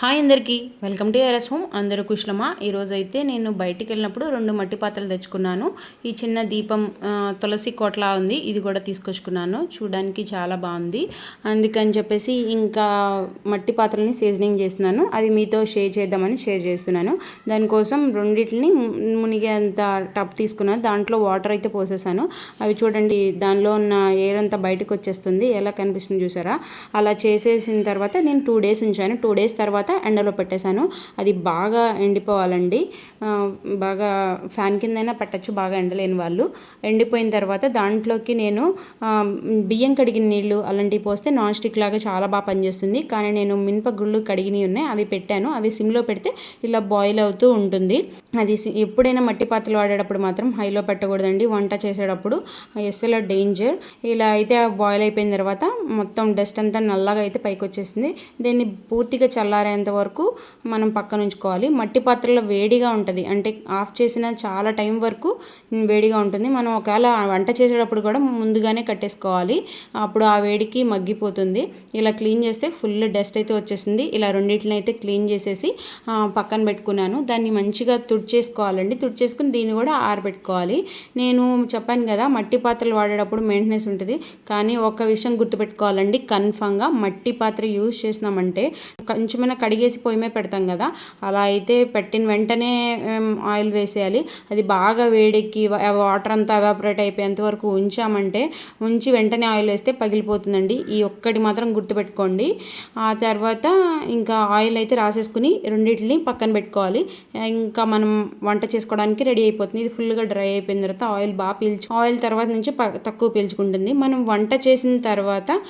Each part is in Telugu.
హాయ్ అందరికీ. వెల్కమ్ టు ఎరస్ హోమ్. అందరూ కుశలమా? ఈరోజు అయితే నేను బయటికి వెళ్ళినప్పుడు రెండు మట్టి పాత్రలు తెచ్చుకున్నాను. ఈ చిన్న దీపం తులసి కోట్లా ఉంది. ఇది కూడా తీసుకొచ్చుకున్నాను. చూడడానికి చాలా బాగుంది. అందుకని చెప్పేసి ఇంకా మట్టి పాత్రల్ని సీజనింగ్ చేస్తున్నాను. అది మీతో షేర్ చేద్దామని షేర్ చేస్తున్నాను. దానికోసం రెండింటిని మునిగేంత టప్ తీసుకున్నాను దాంట్లో వాటర్ అయితే పోసేసాను. అవి చూడండి దానిలో ఉన్న ఎయిర్ అంతా బయటకు వచ్చేస్తుంది ఎలా కనిపిస్తుంది చూసారా? అలా చేసేసిన తర్వాత నేను టూ డేస్ ఉంచాను. టూ డేస్ తర్వాత ఎండలో పెట్టేశాను. అది బాగా ఎండిపోవాలండి. బాగా ఫ్యాన్ కిందైనా పెట్టచ్చు బాగా ఎండలేని వాళ్ళు. ఎండిపోయిన తర్వాత దాంట్లోకి నేను బియ్యం కడిగిన నీళ్ళు అలాంటివి పోస్తే నాన్ స్టిక్ లాగా చాలా బాగా పనిచేస్తుంది. కానీ నేను మినప గుళ్ళు కడిగినవి ఉన్నాయి అవి పెట్టాను. అవి సిమ్లో పెడితే ఇలా బాయిల్ అవుతూ ఉంటుంది. అది సి- ఎప్పుడైనా మట్టి పాత్రలు వాడేటప్పుడు మాత్రం హైలో పెట్టకూడదండి. వంట చేసేటప్పుడు ఎస్ఎల్ డేంజర్. ఇలా అయితే బాయిల్ అయిపోయిన తర్వాత మొత్తం డస్ట్ అంతా నల్లగా అయితే పైకి వచ్చేసింది. దీన్ని పూర్తిగా చల్లారేంత వరకు మనం పక్కన ఉంచుకోవాలి. మట్టి పాత్రలో వేడిగా ఉంటుంది. అంటే ఆఫ్ చేసిన చాలా టైం వరకు వేడిగా ఉంటుంది. మనం ఒకవేళ వంట చేసేటప్పుడు కూడా ముందుగానే కట్టేసుకోవాలి. అప్పుడు ఆ వేడికి మగ్గిపోతుంది. ఇలా క్లీన్ చేస్తే ఫుల్ డస్ట్ అయితే వచ్చేసింది. ఇలా రెండింటిని అయితే క్లీన్ చేసేసి పక్కన పెట్టుకున్నాను. దాన్ని మంచిగా తుడిచేసుకోవాలండి. తుడిచేసుకుని దీన్ని కూడా ఆరబెట్టుకోవాలి. నేను చెప్పాను కదా మట్టి పాత్రలు వాడేటప్పుడు మెయింటెనెన్స్ ఉంటుంది. కానీ ఒక విషయం గుర్తుపెట్టుకోవాలండి. కన్ఫామ్గా మట్టి పాత్ర యూజ్ చేసినామంటే కొంచెమైనా కడిగేసి పొయ్యి మీద పెడతాం కదా అలా అయితే పెట్టిన వెంటనే ఆయిల్ వేసేయాలి. అది బాగా వేడెక్కి వాటర్ అంతా ఎవాపరేట్ అయిపోయేంత వరకు ఉంచామంటే ఉంచి వెంటనే ఆయిల్ వేస్తే పగిలిపోతుందండి. ఈ ఒక్కటి మాత్రం గుర్తుపెట్టుకోండి. ఆ తర్వాత ఇంకా ఆయిల్ అయితే రాసేసుకుని రెండింటిని పక్కన పెట్టుకోవాలి. ఇంకా మనం వంట చేసుకోవడానికి రెడీ అయిపోతుంది. ఇది ఫుల్గా డ్రై అయిపోయిన తర్వాత ఆయిల్ బాగా పీల్చు ఆయిల్ తర్వాత నుంచి ప- తక్కువ పీల్చుకుంటుంది. మనం వంట చేసిన తర్వాత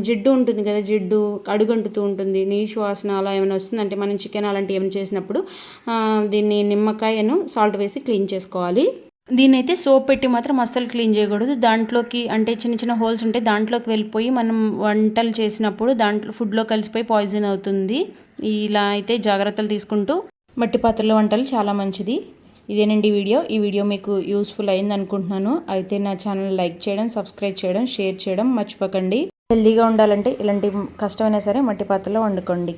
జిడ్డు ఉంటుంది కదా జిడ్డు అడుగంటుతూ ఉంటుంది. నీచు వాసన అలా ఏమైనా వస్తుందంటే మనం చికెన్ అలాంటివి ఏమైనా చేసినప్పుడు దీన్ని నిమ్మకాయను సాల్ట్ వేసి క్లీన్ చేసుకోవాలి. దీన్ని అయితే సోప్ పెట్టి మాత్రం అస్సలు క్లీన్ చేయకూడదు. దాంట్లోకి అంటే చిన్న చిన్న హోల్స్ ఉంటాయి దాంట్లోకి వెళ్ళిపోయి మనం వంటలు చేసినప్పుడు దాంట్లో ఫుడ్లో కలిసిపోయి పాయిజన్ అవుతుంది. ఇలా అయితే జాగ్రత్తలు తీసుకుంటూ మట్టి పాత్రల వంటలు చాలా మంచిది. ఇదేనండి వీడియో. ఈ వీడియో మీకు యూస్ఫుల్ అయింది అనుకుంటున్నాను. అయితే నా ఛానల్ లైక్ చేయడం సబ్స్క్రైబ్ చేయడం షేర్ చేయడం మర్చిపోకండి. హెల్దీగా ఉండాలంటే ఇలాంటి కష్టమైనా సరే మట్టి పాత్రలో వండుకోండి.